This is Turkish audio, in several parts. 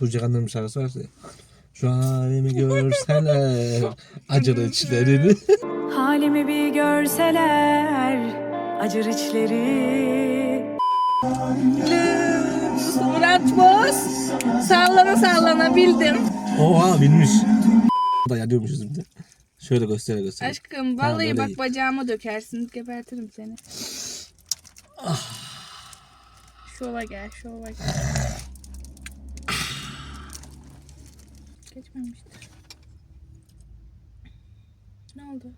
Tuğçe Kanlı'nın bir şarkısı var. Şu halimi görseler acılı içlerini. Halimi bir görseler acır içleri. Murat Boz. Sallana sallana bildim. Oha bilmiş. da yanıyormuşuz şimdi. Şöyle göstere göstere. Aşkım Tamam, vallahi öyle bak iyi. bacağıma dökersin. Gebertirim seni. Şova gel, şova gel. Geçmemiştir. Ne oldu?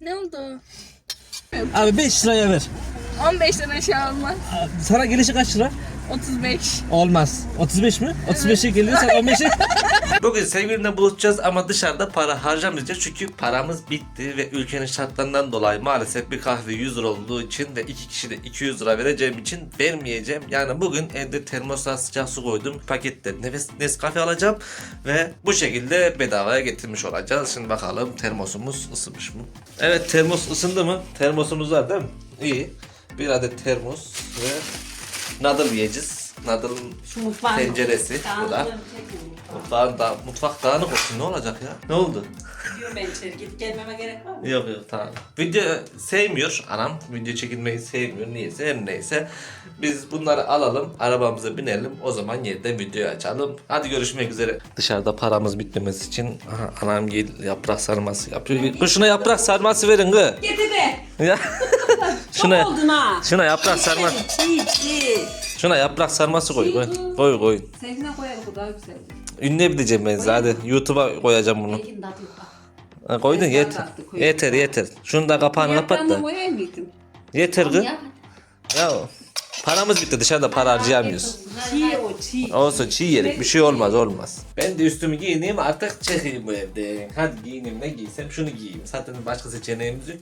Ne oldu? Abi 5 liraya ver. 15'ten aşağı olmaz. Sana gelişi kaç lira? 35. Olmaz. 35 mi? 35'e geliyor sen 15'e. Bugün sevgilimle buluşacağız ama dışarıda para harcamayacağız çünkü paramız bitti ve ülkenin şartlarından dolayı maalesef bir kahve 100 lira olduğu için ve iki kişi de 200 lira vereceğim için vermeyeceğim. Yani bugün evde termosa sıcak su koydum pakette nefes Nescafe alacağım ve bu şekilde bedavaya getirmiş olacağız. Şimdi bakalım termosumuz ısınmış mı? Evet termos ısındı mı? Termosumuz var değil mi? İyi. Bir adet termos ve nadıl yiyeceğiz. Nadıl'ın Şu mutfağın tenceresi bu da. Mutfağın da, mutfak dağınık olsun ne olacak ya? Ne oldu? Diyorum ben içeri gidip gelmeme gerek var mı? Yok yok tamam. Video sevmiyor anam. Video çekilmeyi sevmiyor. Niyeyse her neyse. Biz bunları alalım. Arabamıza binelim. O zaman yeniden videoyu açalım. Hadi görüşmek üzere. Dışarıda paramız bitmemesi için aha, anam gel yaprak sarması yapıyor. Kız Şuna yaprak sarması verin kız. Getir de. Ya. şuna, Oldun ha. şuna yaprak çiğ. Şuna yaprak sarması koy koy. Koy koy. Sevgine koyalım bu daha güzel. Ünleyebileceğim ben. Hadi YouTube'a koyacağım bunu. Ha, koydun Ben yeter. Yeter yeter. Şunu da kapağını kapat Yaprağını da. koyayım mıydım? Yeter kız. Ya. Ya paramız bitti dışarıda para harcayamıyoruz. Çiğ o çiğ. Olsun çiğ yedik bir şey olmaz olmaz. Ben de üstümü giyineyim artık çıkayım bu evden. Hadi giyineyim ne giysem şunu giyeyim. Zaten başka seçeneğimiz yok.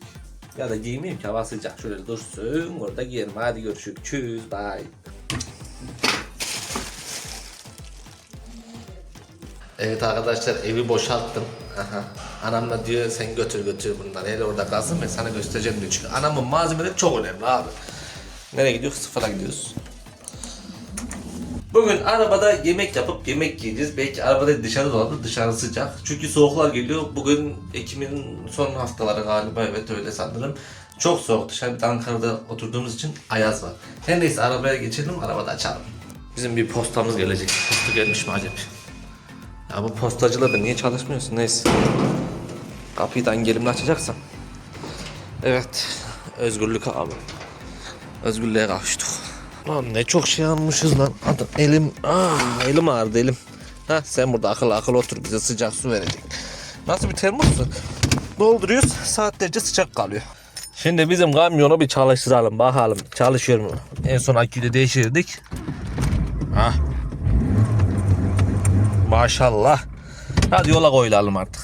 Ya da giymeyeyim ki hava sıcak. Şöyle dursun orada giyerim. Hadi görüşürüz. Tschüss bye. Evet arkadaşlar evi boşalttım. Aha. Anam da diyor sen götür götür bunları. Hele orada kalsın ben sana göstereceğim diyor. Çünkü anamın malzemeleri çok önemli abi. Nereye gidiyoruz? Sıfıra gidiyoruz. Bugün arabada yemek yapıp yemek yiyeceğiz. Belki arabada dışarı dolabı dışarı sıcak. Çünkü soğuklar geliyor. Bugün Ekim'in son haftaları galiba evet öyle sanırım. Çok soğuk dışarı bir de Ankara'da oturduğumuz için ayaz var. Her neyse arabaya geçelim arabada açalım. Bizim bir postamız gelecek. Posta gelmiş mi acaba? Ya bu postacılar da niye çalışmıyorsun neyse. Kapıyı da engelimle açacaksam. Evet. Özgürlük abi. Özgürlüğe kavuştuk. Lan ne çok şey almışız lan. Adam, elim, ah, elim ağrıdı elim. Ha sen burada akıl akıl otur bize sıcak su verecek. Nasıl bir termos? Dolduruyoruz saatlerce sıcak kalıyor. Şimdi bizim kamyonu bir çalıştıralım bakalım çalışıyor mu? En son aküyü de değiştirdik. Ha. Maşallah. Hadi yola koyulalım artık.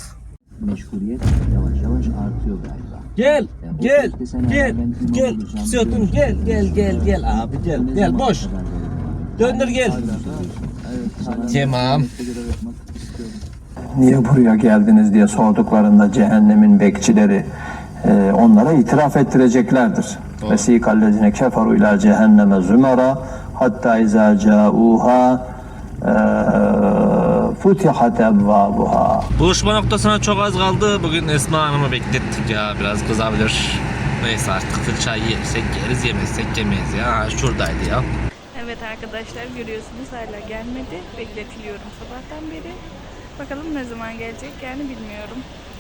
meşguliyet yavaş yavaş artıyor galiba. Gel, gel, gel, gel. Siyotun gel, gel, gel, gel abi gel, gel boş. Döndür gel. Tamam. Niye buraya geldiniz diye sorduklarında cehennemin bekçileri e, onlara itiraf ettireceklerdir. Vesikallezine keferu ila cehenneme zümera hatta izâ câûhâ e, futihat ebvâbuhâ. Buluşma noktasına çok az kaldı. Bugün Esma Hanım'ı beklettik ya. Biraz kızabilir. Neyse artık fırçayı yersek yeriz yemezsek yemeyiz ya. Şuradaydı ya. Evet arkadaşlar görüyorsunuz hala gelmedi. Bekletiliyorum sabahtan beri. Bakalım ne zaman gelecek yani bilmiyorum.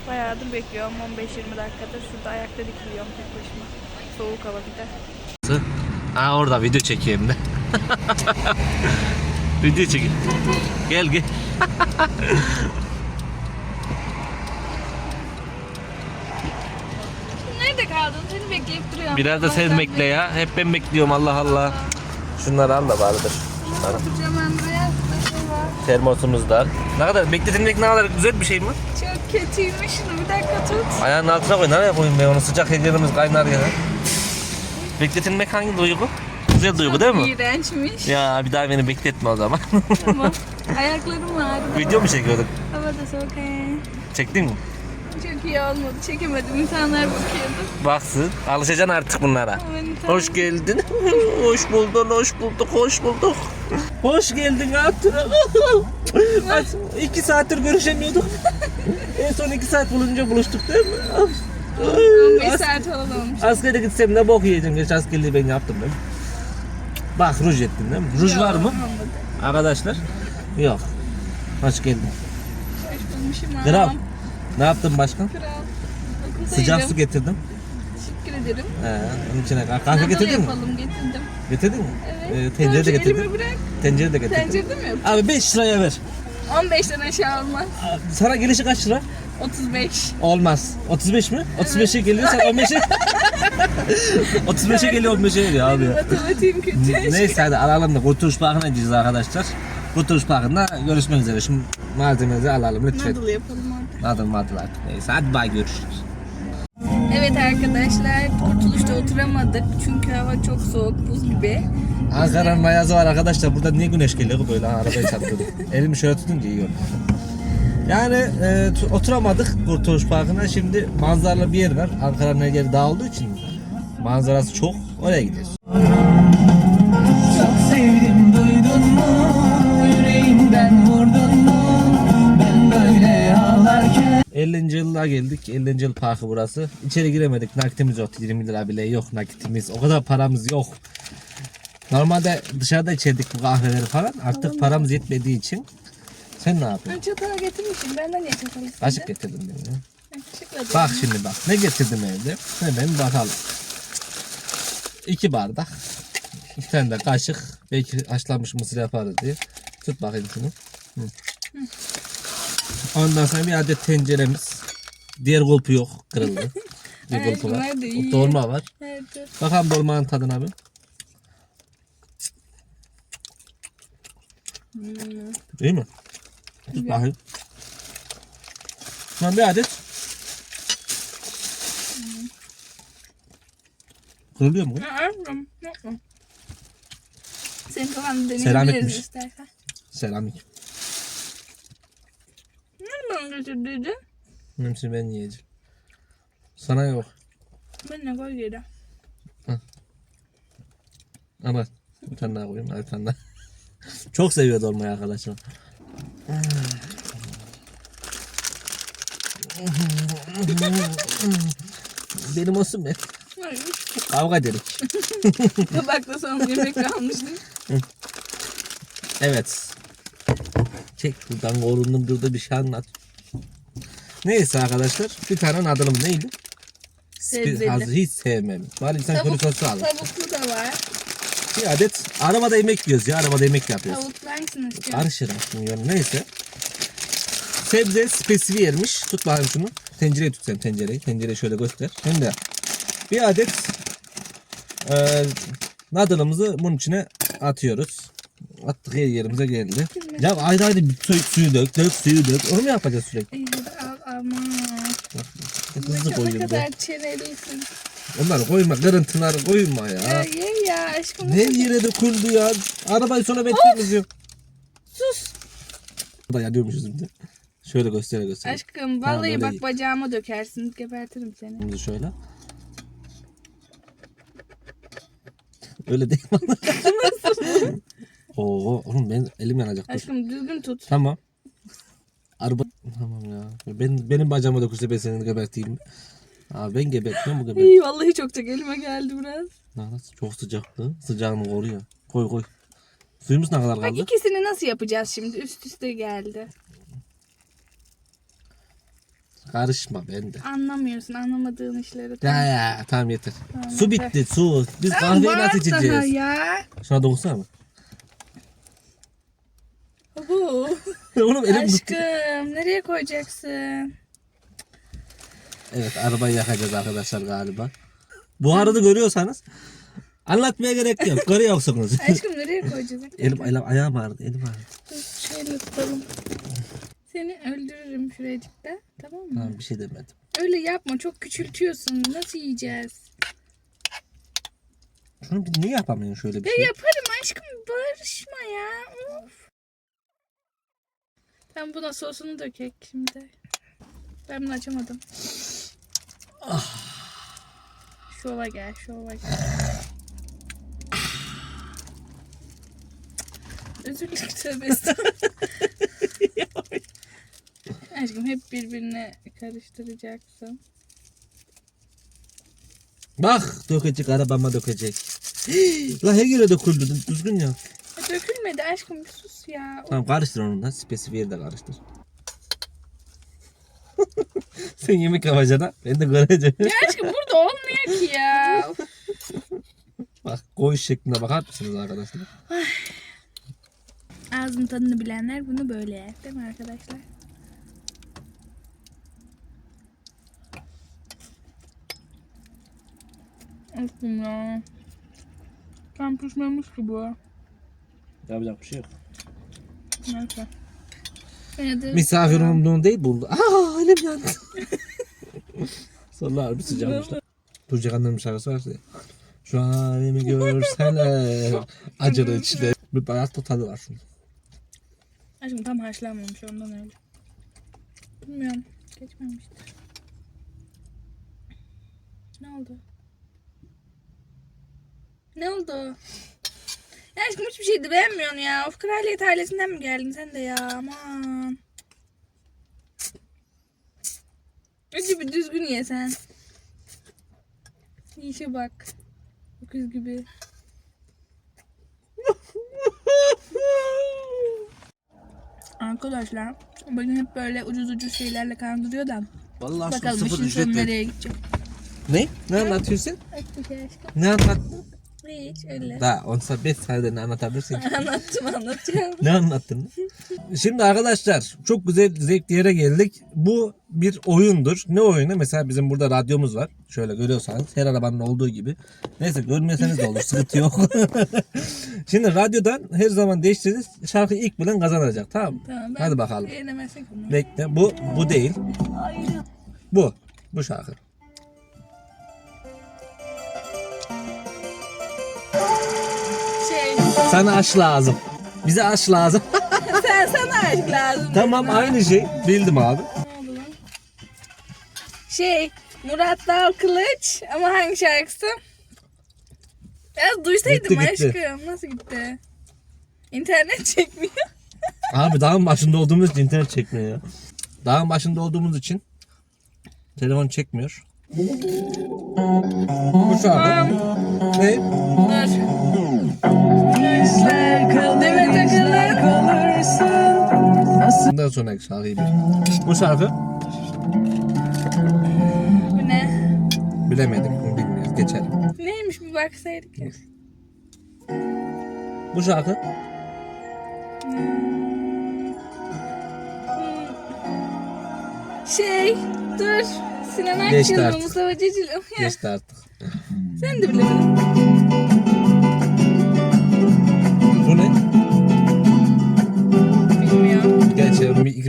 Bayağıdır bekliyorum 15-20 dakikadır şurada ayakta dikiliyorum tek başıma. Soğuk hava bir de. Ha orada video çekeyim de. video çekeyim. Gel gel. Nerede kaldın? Seni bekleyip duruyorum. Biraz da sen bekle ya. Hep ben bekliyorum Allah Allah. Şunları al da baridir. Şunları. Kocaman beyaz var. Termosumuz da. Ne kadar bekletilmek ne kadar güzel bir şey mi? Çok kötüymüş şunu bir dakika tut. Ayağının altına koy. Nereye koyayım ben onu? Sıcak ellerimiz kaynar ya. Bekletilmek hangi duygu? Güzel duygu değil mi? İğrençmiş. Ya bir daha beni bekletme o zaman. Tamam. Ayaklarım ağrıyor. Video mu çekiyorduk? Hava da soğuk he. Çektin mi? Çok iyi olmadı. Çekemedim. İnsanlar bakıyordu. Baksın. Alışacaksın artık bunlara. Ben Hoş geldin. hoş buldun, hoş bulduk, hoş bulduk. Hoş geldin Hatun. Kaç, iki saattir görüşemiyorduk. en son iki saat bulunca buluştuk değil mi? 15 As- saat falan olmuş. Askere gitsem ne bok yiyeceğim. Geç askerliği ben yaptım mi? Bak ruj ettin değil mi? Ruj var mı? Olmadı. Arkadaşlar? Yok. Hoş geldin. Hoş bulmuşum. Kral. ağam. Ne yaptın başkan? Kral. Sıcak su getirdim. Teşekkür ederim. He, onun içine kahve Nadal getirdin mi? yapalım getirdim. Getirdin mi? Evet. Ee, tencere de Önce getirdim. Elimi bırak. Tencere de getirdim. Tencerede mi yap? Abi 5 liraya ver. 15'ten aşağı olmaz. Sana gelişi kaç lira? 35. Olmaz. 35 mi? 35'e geliyor sen 15'e 35'e geliyor 15'e geliyor abi. ya. Matematiğim kötü. Neyse hadi alalım da Kurtuluş Parkı'na gideceğiz arkadaşlar. Kurtuluş Parkı'nda görüşmek üzere. Şimdi malzemeleri alalım lütfen. Nadal yapalım orada. Madım artık. Neyse hadi bay görüşürüz. Evet arkadaşlar Kurtuluş'ta oturamadık çünkü hava çok soğuk buz gibi. Ankara'nın mayazı var arkadaşlar. Burada niye güneş geliyor böyle ha, arabaya çarpıyorduk. Elimi şöyle tutunca iyi oluyor. Yani e, tu- oturamadık Kurtuluş Parkı'na. Şimdi manzaralı bir yer var. Ankara'nın her yeri dağ olduğu için manzarası çok. Oraya gidiyoruz. Çok sevdim duydun mu? Yüreğimden vurdun mu? Ben böyle ağlarken 50. yıla geldik. 50. yıl parkı burası. İçeri giremedik. Nakitimiz yok. 20 lira bile yok nakitimiz. O kadar paramız yok. Normalde dışarıda içerdik bu kahveleri falan. Artık paramız yetmediği için. Sen ne yapıyorsun? Ben çatalı getirmişim benden niye çatal istedin? Kaşık getirdim diyorum ya. Ben kaşıkla Bak şimdi bak. Ne getirdim evde? Hemen bakalım. İki bardak. İki tane de kaşık. Belki haşlanmış mısır yaparız diye. Tut bakayım şunu. Hı. Ondan sonra bir adet tenceremiz. Diğer kulpu yok. Kırıldı. Bir Evet, kulpu var. bunlar da iyi. Dolma var. Evet, dur. Bakalım dolmanın tadına bir. İyi mi? Tut bakayım. Şundan bir adet. Kırılıyor mu? Senin kafanı Seramikmiş. deneyebiliriz istersen. Seramik. Nereden götürdüydün? Hepsini ben yiyeceğim. Sana yok. Ben ne koy geri. Ama bir tane daha koyayım. Bir tane daha. Çok seviyor dolmayı arkadaşlar. Benim olsun? Hayır. Kavga edelim. Tabakta son yemek kalmıştı. Evet. Çek buradan korundum burada bir şey anlat. Neyse arkadaşlar bir tane nadalım neydi? Sebzeli. Hiç sevmem. Bari insan köri sosu al. tavuklu da var. Bir adet arabada yemek yiyoruz ya arabada yemek yapıyoruz. Tavuklu hangisini istiyorsun? Karışır bilmiyorum neyse. Sebze spesifi yermiş. Tut bakayım şunu. Tencereye tut sen tencereyi. Tencereyi şöyle göster. Hem de bir adet e, nadalımızı bunun içine atıyoruz. Attık her yerimize geldi. Ya ayrı ayrı bir suyu, suyu dök, dök suyu dök. Onu mu yapacağız sürekli? Aman. Hızlı Ne koyuyorum kadar ben. Onları koyma, kırıntıları koyma Ya ya. ye ya aşkım. Ne yere döküldü ya. Arabayı sonra bekliyoruz diyor. Sus. Burada yanıyormuşuz şimdi. Şöyle göstere göstere. Aşkım vallahi öyle bak iyi. bacağıma dökersin. Gebertirim seni. Şimdi şöyle. Öyle değil mi? Oo, oğlum ben elim yanacak. Dur. Aşkım düzgün tut. Tamam. Araba tamam ya. Ben benim bacağıma dokunsa ben seni geberteyim? Abi ben gebertmem bu gebert. İyi vallahi çok çok elime geldi biraz. Nasıl çok sıcaktı. Sıcağını koruyor. Koy koy. Suyumuz ne kadar Bak kaldı? ikisini nasıl yapacağız şimdi? Üst üste geldi. Karışma ben de. Anlamıyorsun anlamadığın işleri. Ya ya tamam yeter. Tamam, Su yeter. bitti su. Biz Tamam, kahveyi nasıl içeceğiz? ya. Şuna dokunsana mı? Bu. Oğlum elim. Aşkım nereye koyacaksın? Evet arabayı yakacağız arkadaşlar galiba. Bu arada görüyorsanız anlatmaya gerek yok. Görüyorsunuz. Aşkım nereye koyacağız? elim, elim ayağım ağrıdı. Elim ağrıdı. Dur, Şöyle tutalım. Seni öldürürüm şuracıkta. Tamam mı? Tamam bir şey demedim. Öyle yapma çok küçültüyorsun. Nasıl yiyeceğiz? Şunu bir niye yapamıyorsun şöyle bir Ya şey? yaparım aşkım barışma ya. Of. Ben buna sosunu dökek şimdi. Ben bunu açamadım. Şova gel, şova gel. Özür dilerim tövbe estağfurullah. Aşkım hep birbirine karıştıracaksın. Bak dökecek arabama dökecek. La her yere döküldü düzgün ya. Ya dökülmedi aşkım bir sus ya. Tamam karıştır onu da spesifik yerde karıştır. Sen yemek yapacaksın ha. Ben de göreceğim. Ya aşkım burada olmuyor ki ya. Bak koyu şekline bakar mısınız arkadaşlar? Ağzın tadını bilenler bunu böyle yer değil mi arkadaşlar? Aşkım ya. Tam pişmemiş ki bu. Yapacak bir şey yok. Neyse. Misafir umduğun değil buldu. Aa elim yandı. Sorular bir sıcakmışlar. Burcu Kanlı'nın şarkısı varsa ya. Şu halimi görseler acılı içler. Bir bayat tadı var şunun. Aşkım tam haşlanmamış ondan öyle. Bilmiyorum. Geçmemiştir. Ne oldu? Ne oldu? Ya aşkım hiçbir şey de beğenmiyorsun ya. Of kraliyet ailesinden mi geldin sen de ya? Aman. Önce bir düzgün ye sen. İşe bak. Öküz gibi. Arkadaşlar bugün hep böyle ucuz ucuz şeylerle kandırıyor da Vallahi bakalım işin sonu nereye gidecek. Ne? Ne anlatıyorsun? Hiçbir şey aşkım. Ne anlattın? Hiç öyle. Daha 10 saat 5 saatte ne anlatabilirsin ki? Anlattım anlatacağım. Ne anlattın? Şimdi arkadaşlar çok güzel zevkli yere geldik. Bu bir oyundur. Ne oyunu? Mesela bizim burada radyomuz var. Şöyle görüyorsanız her arabanın olduğu gibi. Neyse görmeseniz de olur. Sıkıntı yok. Şimdi radyodan her zaman değiştiririz. Şarkıyı ilk bilen kazanacak. Tamam mı? Tamam, ben Hadi bakalım. Beğenemezsek bunu. Bekle. Bu bu değil. Bu. Bu şarkı. Sana aşk lazım. Bize aşk lazım. sen sana aşk lazım. tamam aynı şey. Bildim abi. Şey Murat Dal Kılıç ama hangi şarkısı? Biraz duysaydım Gitti, gitti. aşkım. Nasıl gitti? İnternet çekmiyor. Abi dağın başında olduğumuz için internet çekmiyor ya. Dağın başında olduğumuz için telefon çekmiyor. Bu şarkı. Ne? Dur. Bundan sonraki şarkıyı bil. Bu şarkı Bu ne? bilemedim. Bunu bilmiyoruz. Geçelim. Neymiş bir baksaydık ya. Bu şarkı Şey dur. Sinan Geçti Akçıl artık. Mustafa Cecil mi? Ya, geçti artık. Sen de bilemedin.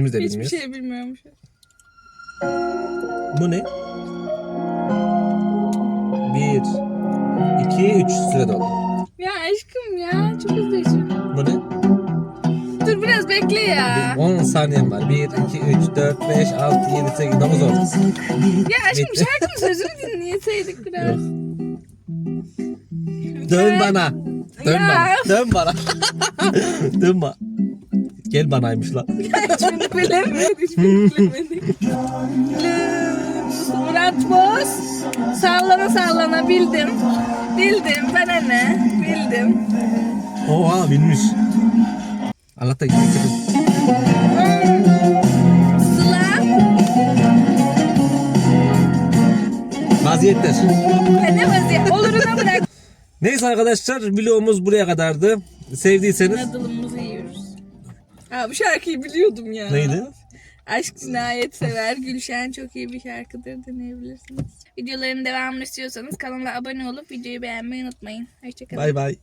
İkimiz de Hiçbir bilmiyoruz. şey bilmiyormuş. Bu ne? Bir, iki, üç süre doldu. Ya aşkım ya çok hızlı. Bu ne? Dur biraz bekle ya. 10 saniyem var. 1, 2, 3, 4, 5, 6, 7, 8, 9 oldu. Ya aşkım Bitti. şarkının sözünü dinleseydik biraz. Dön bana. Dön Ya. bana. Dön bana. Dön bana. Gel banaymış lan. Hiçbirini bilemedik. Hiçbirini bilemedik. Murat Boz. Sallana sallana bildim. Bildim. Bana ne? Bildim. Oha bilmiş. Allah'ta gitti. Sıla. Vaziyetler. Ne vaziyet? Oluruna bırak. Neyse arkadaşlar vlogumuz buraya kadardı. Sevdiyseniz yiyoruz. Ha bu şarkıyı biliyordum ya. neydi? Aşk cinayet sever. Gülşen çok iyi bir şarkıdır dinleyebilirsiniz. Videoların devamını istiyorsanız kanala abone olup videoyu beğenmeyi unutmayın. Hoşçakalın. Bay bay.